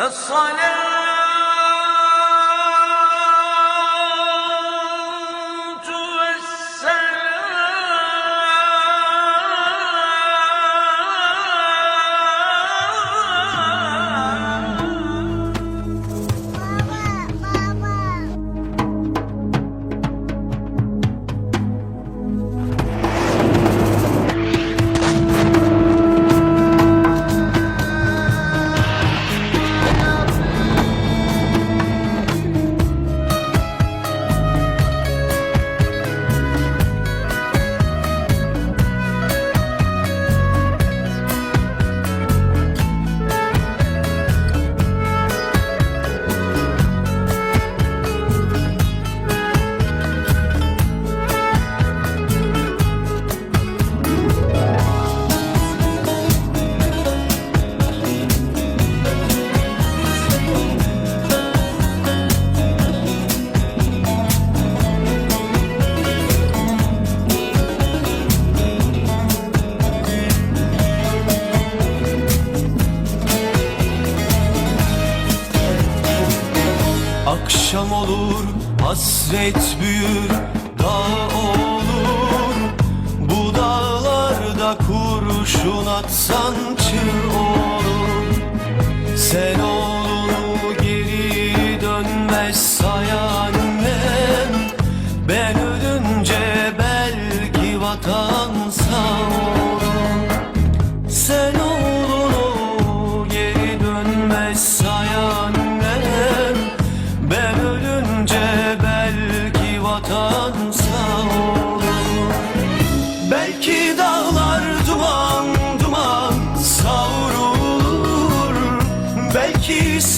الصلاة Akşam olur, hasret büyür, dağ olur. Bu dağlarda kurşun atsan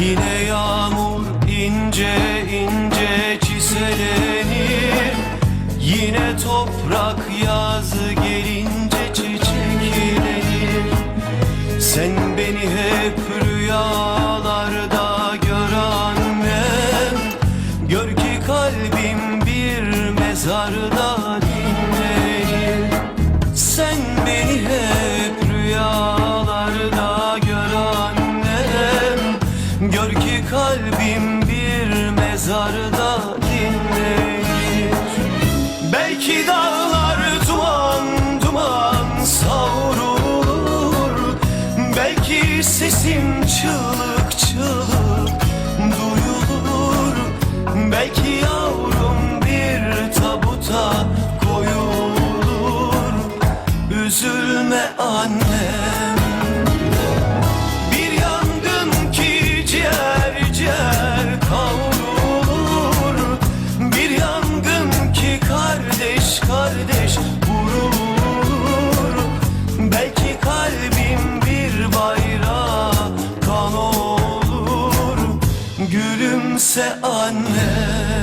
Yine yağmur ince ince çiselenir. Yine toprak yazı gelince çiçeklenir Sen beni hep rüyalarda gör annem Gör ki kalbim bir mezarda çığlık çığlık duyulur. Belki yavrum bir tabuta koyulur. Üzülme annem Gülümse anne